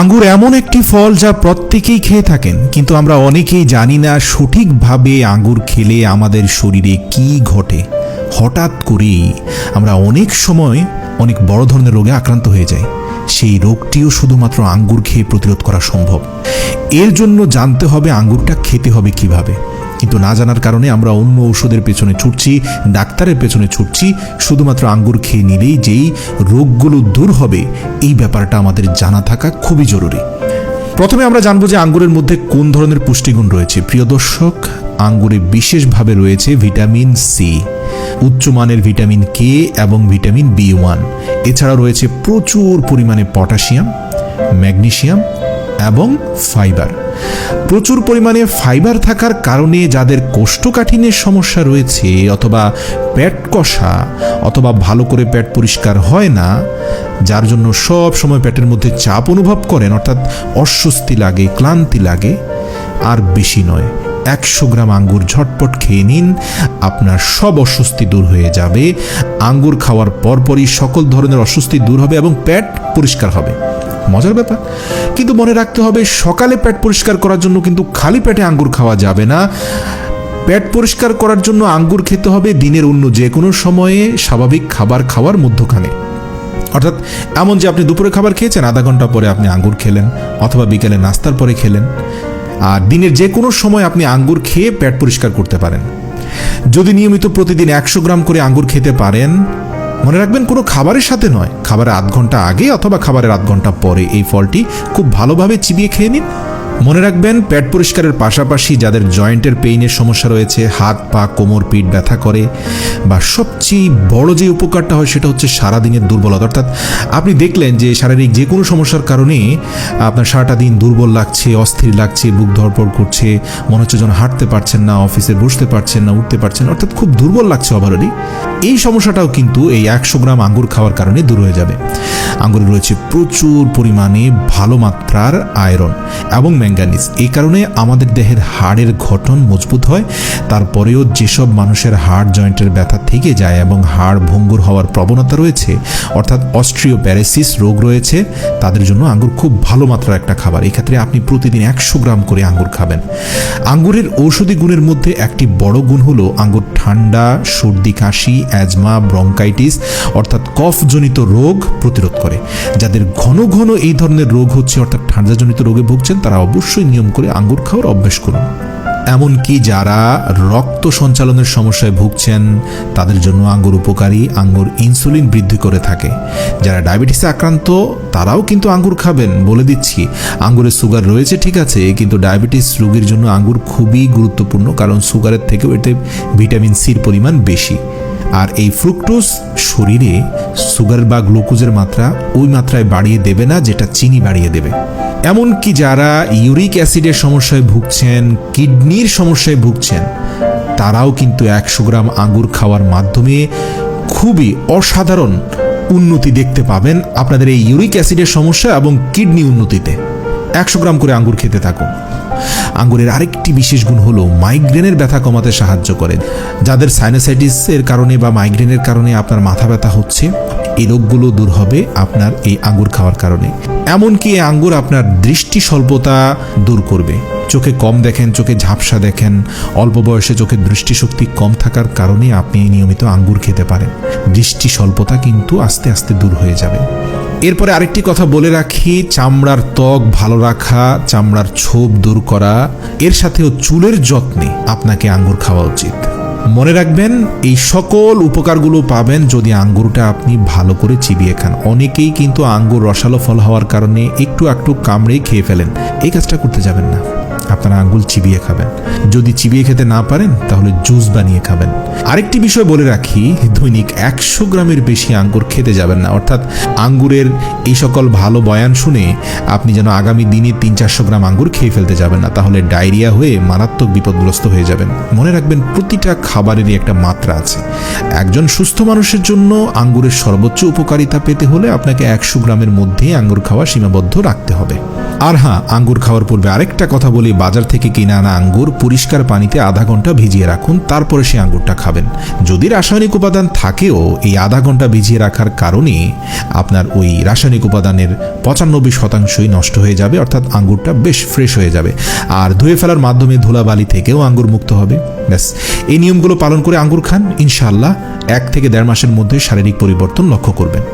আঙ্গুর এমন একটি ফল যা প্রত্যেকেই খেয়ে থাকেন, কিন্তু আমরা অনেকেই জানি না সঠিকভাবে আঙ্গুর খেলে আমাদের শরীরে কি ঘটে। হঠাৎ করেই আমরা অনেক সময় অনেক বড় ধরনের রোগে আক্রান্ত হয়ে যাই। সেই রোগটিও শুধুমাত্র আঙ্গুর খেয়ে প্রতিরোধ করা সম্ভব। এর জন্য জানতে হবে আঙ্গুরটা খেতে হবে কীভাবে। কিন্তু না জানার কারণে আমরা অন্য ঔষধের পেছনে ছুটছি, ডাক্তারের পেছনে ছুটছি, শুধুমাত্র আঙ্গুর খেয়ে নিলেই যেই রোগগুলো দূর হবে, এই ব্যাপারটা আমাদের জানা থাকা খুবই জরুরি। প্রথমে আমরা জানব যে আঙ্গুরের মধ্যে কোন ধরনের পুষ্টিগুণ রয়েছে। প্রিয় দর্শক, আঙ্গুরে বিশেষভাবে রয়েছে ভিটামিন সি উচ্চমানের ভিটামিন কে এবং ভিটামিন বি ওয়ান। এছাড়া রয়েছে প্রচুর পরিমাণে পটাশিয়াম, ম্যাগনেশিয়াম এবং ফাইবার। প্রচুর পরিমাণে ফাইবার থাকার কারণে যাদের কোষ্ঠকাঠিন্যের সমস্যা রয়েছে অথবা পেট কষা অথবা ভালো করে পেট পরিষ্কার হয় না, যার জন্য সব সময় পেটের মধ্যে চাপ অনুভব করেন, অর্থাৎ অস্বস্তি লাগে, ক্লান্তি লাগে, আর বেশি নয়, একশো গ্রাম আঙ্গুর ঝটপট খেয়ে নিন, আপনার সব অস্বস্তি দূর হয়ে যাবে, আঙ্গুর খাওয়ার পরপরই সকল ধরনের অস্বস্তি দূর হবে এবং পেট পরিষ্কার হবে। মজার ব্যাপার। কিন্তু মনে রাখতে হবে, সকালে পেট পরিষ্কার করার জন্য কিন্তু খালি পেটে আঙ্গুর খাওয়া যাবে না। পেট পরিষ্কার করার জন্য আঙ্গুর খেতে হবে দিনের অন্য যে কোনো সময়ে স্বাভাবিক খাবার খাওয়ার মধ্যখানে। অর্থাৎ এমন যে আপনি দুপুরে খাবার খেয়েছেন, আধা ঘণ্টা পরে আপনি আঙ্গুর খেলেন অথবা বিকেলে নাস্তার পরে খেলেন। আর দিনের যে কোনো সময় আপনি আঙ্গুর খেয়ে পেট পরিষ্কার করতে পারেন। যদি নিয়মিত প্রতিদিন একশো গ্রাম করে আঙ্গুর খেতে পারেন মনে রাখবেন, কোনো খাবারের সাথে নয়। খাবারের আধ ঘণ্টা আগে অথবা খাবারের আধ ঘণ্টা পরে এই ফলটি খুব ভালোভাবে চিবিয়ে খেয়ে নিন। মনে রাখবেন, পেট পরিষ্কারের পাশাপাশি যাদের জয়েন্টের পেইনের সমস্যা রয়েছে, হাত, পা, কোমর, পিঠ ব্যথা করে, বা সবচেয়ে বড় যে উপকারটা হয় সেটা হচ্ছে সারাদিনের দুর্বলতা। অর্থাৎ আপনি দেখলেন যে শারীরিক যে কোনো সমস্যার কারণে আপনার সারাটা দিন দুর্বল লাগছে, অস্থির লাগছে, বুক ধরপড় করছে, মনে হচ্ছে যেন হাঁটতে পারছেন না, অফিসে বসতে পারছেন না, উঠতে পারছেন অর্থাৎ খুব দুর্বল লাগছে ওভারঅলি এই সমস্যাটাও কিন্তু এই একশো গ্রাম আঙ্গুর খাওয়ার কারণে দূর হয়ে যাবে। আঙ্গুরে রয়েছে প্রচুর পরিমাণে ভালো মাত্রার আয়রন এবং ম্যাঙ্গানিজ। এই কারণে আমাদের দেহের হাড়ের গঠন মজবুত হয়, তারপরেও যেসব মানুষের হাড় জয়েন্টের ব্যথা থেকে যায় এবং হাড় ভঙ্গুর হওয়ার প্রবণতা রয়েছে, অর্থাৎ অস্ট্রিও প্যারেসিস রোগ রয়েছে, তাদের জন্য আঙ্গুর খুব ভালো মাত্রার একটা খাবার। এক্ষেত্রে আপনি প্রতিদিন একশো গ্রাম করে আঙ্গুর খাবেন। আঙ্গুরের ঔষধি গুণের মধ্যে একটি বড় গুণ হলো আঙ্গুর ঠান্ডা, সর্দি, কাশি, অ্যাজমা, ব্রঙ্কাইটিস, অর্থাৎ কফজনিত রোগ প্রতিরোধ করে। যাদের ঘন ঘন এই ধরনের রোগ হচ্ছে, অর্থাৎ ঠান্ডাজনিত রোগে ভুগছেন, তারা অবশ্যই নিয়ম করে আঙ্গুর খাওয়ার অভ্যেস করুন। এমনকি যারা রক্ত সঞ্চালনের সমস্যায় ভুগছেন, তাদের জন্য আঙ্গুর উপকারী, আঙ্গুর ইনসুলিন বৃদ্ধি করে থাকে। যারা ডায়াবেটিসে আক্রান্ত, তারাও কিন্তু আঙ্গুর খাবেন। বলে দিচ্ছি আঙ্গুরে সুগার রয়েছে, ঠিক আছে, কিন্তু ডায়াবেটিস রোগীর জন্য আঙ্গুর খুবই গুরুত্বপূর্ণ, কারণ সুগারের থেকেও এতে ভিটামিন সির পরিমাণ বেশি। আর এই ফ্রুক্টোজ শরীরে সুগার বা গ্লুকোজের মাত্রা ওই মাত্রায় বাড়িয়ে দেবে না, যেটা চিনি বাড়িয়ে দেবে। এমনকি যারা ইউরিক অ্যাসিডের সমস্যায় ভুগছেন, কিডনির সমস্যায় ভুগছেন, তারাও কিন্তু একশো গ্রাম আঙুর খাওয়ার মাধ্যমে খুবই অসাধারণ উন্নতি দেখতে পাবেন আপনাদের এই ইউরিক অ্যাসিডের সমস্যা এবং কিডনি উন্নতিতে। একশো গ্রাম করে আঙ্গুর খেতে থাকুন। আঙ্গুরের আরেকটি বিশেষ গুণ হলো মাইগ্রেনের ব্যথা কমাতে সাহায্য করে। যাদের সাইনোসাইটিসের কারণে বা মাইগ্রেনের কারণে আপনার মাথা ব্যথা হচ্ছে, এই রোগগুলো দূর হবে আপনার এই আঙ্গুর খাওয়ার কারণে। এমনকি এই আঙ্গুর আপনার দৃষ্টি স্বল্পতা দূর করবে। চোখে কম দেখেন, চোখে ঝাপসা দেখেন, অল্প বয়সে চোখের দৃষ্টিশক্তি কম থাকার কারণে আপনি নিয়মিত আঙ্গুর খেতে পারেন। দৃষ্টি স্বল্পতা কিন্তু আস্তে আস্তে দূর হয়ে যাবে। এরপরে আরেকটি কথা বলে রাখি, চামড়ার ত্বক ভালো রাখা, চামড়ার ছোপ দূর করা, এর সাথেও চুলের যত্নে আপনাকে আঙ্গুর খাওয়া উচিত। মনে রাখবেন, এই সকল উপকারগুলো পাবেন যদি আঙ্গুরটা আপনি ভালো করে চিবিয়ে খান। অনেকেই কিন্তু আঙ্গুর রসালো ফল হওয়ার কারণে একটু একটু কামড়ে খেয়ে ফেলেন। এই কাজটা করতে যাবেন না। আপনারা আঙ্গুল চিবিয়ে খাবেন। যদি চিবিয়ে খেতে না পারেন, তাহলে জুস বানিয়ে খাবেন। আরেকটি বিষয় বলে রাখি, দৈনিক একশো গ্রামের বেশি আঙ্গুর খেতে যাবেন না। অর্থাৎ আঙ্গুরের এই সকল ভালো বয়ান শুনে আপনি যেন আগামী দিনে তিন চারশো গ্রাম আঙ্গুর খেয়ে ফেলতে যাবেন না, তাহলে ডায়রিয়া হয়ে মারাত্মক বিপদগ্রস্ত হয়ে যাবেন। মনে রাখবেন, প্রতিটা খাবারেরই একটা মাত্রা আছে। একজন সুস্থ মানুষের জন্য আঙ্গুরের সর্বোচ্চ উপকারিতা পেতে হলে আপনাকে একশো গ্রামের মধ্যেই আঙ্গুর খাওয়া সীমাবদ্ধ রাখতে হবে। আর হ্যাঁ আঙ্গুর খাওয়ার পূর্বে আরেকটা কথা বলি বাজার থেকে কিনে আনা আঙ্গুর পরিষ্কার পানিতে আধা ঘণ্টা ভিজিয়ে রাখুন, তারপরে সেই আঙ্গুরটা খাবেন। যদি রাসায়নিক উপাদান থাকেও, এই আধা ঘণ্টা ভিজিয়ে রাখার কারণে আপনার ওই রাসায়নিক উপাদানের পঁচানব্বই শতাংশই নষ্ট হয়ে যাবে, অর্থাৎ আঙ্গুরটা বেশ ফ্রেশ হয়ে যাবে। আর ধুয়ে ফেলার মাধ্যমে ধুলাবালি থেকেও আঙ্গুর মুক্ত হবে। ব্যাস, এই নিয়মগুলো পালন করে আঙ্গুর খান। ইনশাল্লাহ এক থেকে দেড় মাসের মধ্যে শারীরিক পরিবর্তন লক্ষ্য করবেন।